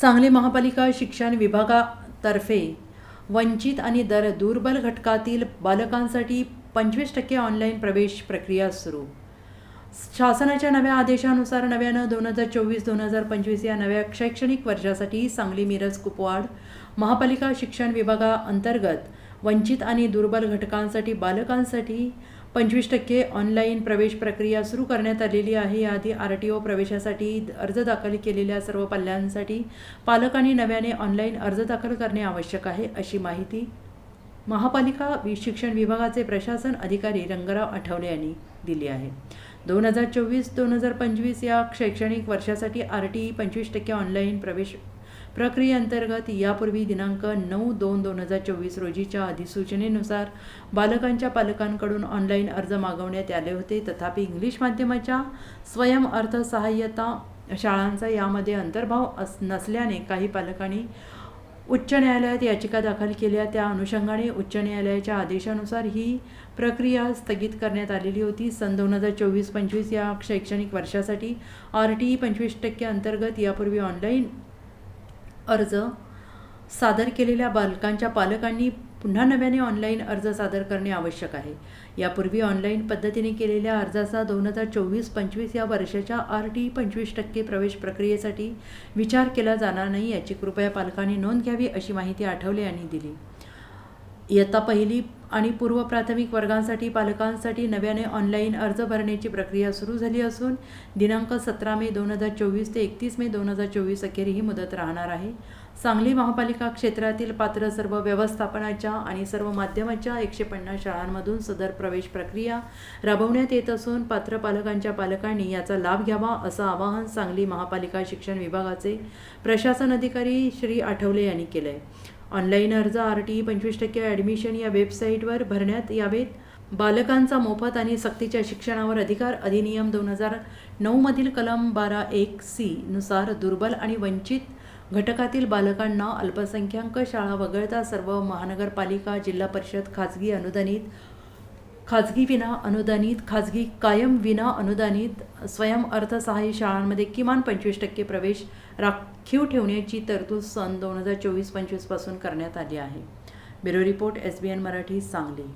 सांगली महापालिका शिक्षण विभागातर्फे वंचित आणि दर दुर्बल घटकातील बालकांसाठी पंचवीस टक्के ऑनलाईन प्रवेश प्रक्रिया सुरू. शासनाच्या नव्या आदेशानुसार नव्यानं दोन हजार चोवीस दोन हजार पंचवीस या नव्या शैक्षणिक वर्षासाठी सांगली मिरज कुपवाड महापालिका शिक्षण विभागाअंतर्गत वंचित आणि दुर्बल घटकांसाठी बालकांसाठी पंचवीस टक्के ऑनलाईन प्रवेश प्रक्रिया सुरू करण्यात आलेली आहे. याआधी आर टी ओ प्रवेशासाठी अर्ज दाखल केलेल्या सर्व पल्ल्यांसाठी पालकांनी नव्याने ऑनलाईन अर्ज दाखल करणे आवश्यक आहे अशी माहिती महापालिका शिक्षण विभागाचे प्रशासन अधिकारी रंगराव आठवले यांनी दिली आहे. दोन हजार चोवीस दोन हजार पंचवीस या शैक्षणिक वर्षासाठी आर टी ई पंचवीस टक्के ऑनलाईन प्रवेश प्रक्रियेअंतर्गत यापूर्वी दिनांक नऊ दोन दोन हजार चोवीस रोजीच्या अधिसूचनेनुसार बालकांच्या पालकांकडून ऑनलाईन अर्ज मागवण्यात आले होते. तथापि इंग्लिश माध्यमाच्या स्वयं अर्थसहाय्यता शाळांचा यामध्ये अंतर्भाव अस नसल्याने काही पालकांनी उच्च न्यायालयात याचिका दाखल केल्या. त्या अनुषंगाने उच्च न्यायालयाच्या आदेशानुसार ही प्रक्रिया स्थगित करण्यात आलेली होती. सन दोन हजार चोवीस पंचवीस या शैक्षणिक वर्षासाठी आर टी ई पंचवीस टक्के अंतर्गत यापूर्वी ऑनलाईन अर्ज सादर केलेल्या बालकांच्या पालकांनी पुन्हा नव्याने ऑनलाईन अर्ज सादर करणे आवश्यक आहे. यापूर्वी ऑनलाईन पद्धतीने केलेल्या अर्जाचा दोन हजार चोवीस पंचवीस या वर्षाच्या आर टी पंचवीस टक्के प्रवेश प्रक्रियेसाठी विचार केला जाणार नाही याची कृपया पालकांनी नोंद घ्यावी अशी माहिती आठवले यांनी दिली. इयत्ता पहिली आणि पूर्व प्राथमिक वर्गांसाठी पालकांसाठी नव्याने ऑनलाईन अर्ज भरण्याची प्रक्रिया सुरू झाली असून दिनांक सतरा मे दोन हजार चोवीस ते एकतीस मे दोन हजार चोवीस अखेर ही मुदत राहणार आहे. सांगली महापालिका क्षेत्रातील पात्र सर्व व्यवस्थापनाच्या आणि सर्व माध्यमाच्या एकशे पन्नास शाळांमधून सदर प्रवेश प्रक्रिया राबवण्यात येत असून पात्र पालकांच्या पालकांनी याचा लाभ घ्यावा असं आवाहन सांगली महापालिका शिक्षण विभागाचे प्रशासन अधिकारी श्री आठवले यांनी केलं आहे ऑनलाईन अर्ज आर टी ई पंचवीस टक्के ॲडमिशन या वेबसाईटवर भरण्यात यावेत. बालकांचा मोफत आणि सक्तीच्या शिक्षणावर अधिकार अधिनियम दोन हजार नऊमधील कलम बारा एक सी नुसार दुर्बल आणि वंचित घटकातील बालकांना अल्पसंख्याक शाळा वगळता सर्व महानगरपालिका जिल्हा परिषद खाजगी अनुदानित खाजगी विना अनुदानित खाजगी कायम विना अनुदानित स्वयं अर्थसहाय्य शाळांमध्ये किमान पंचवीस टक्के प्रवेश राखीव ठेवण्याची तरतूद सन दोन हजार चोवीस पंचवीसपासून करण्यात आली आहे. Bureau report S B N Marathi Sangli.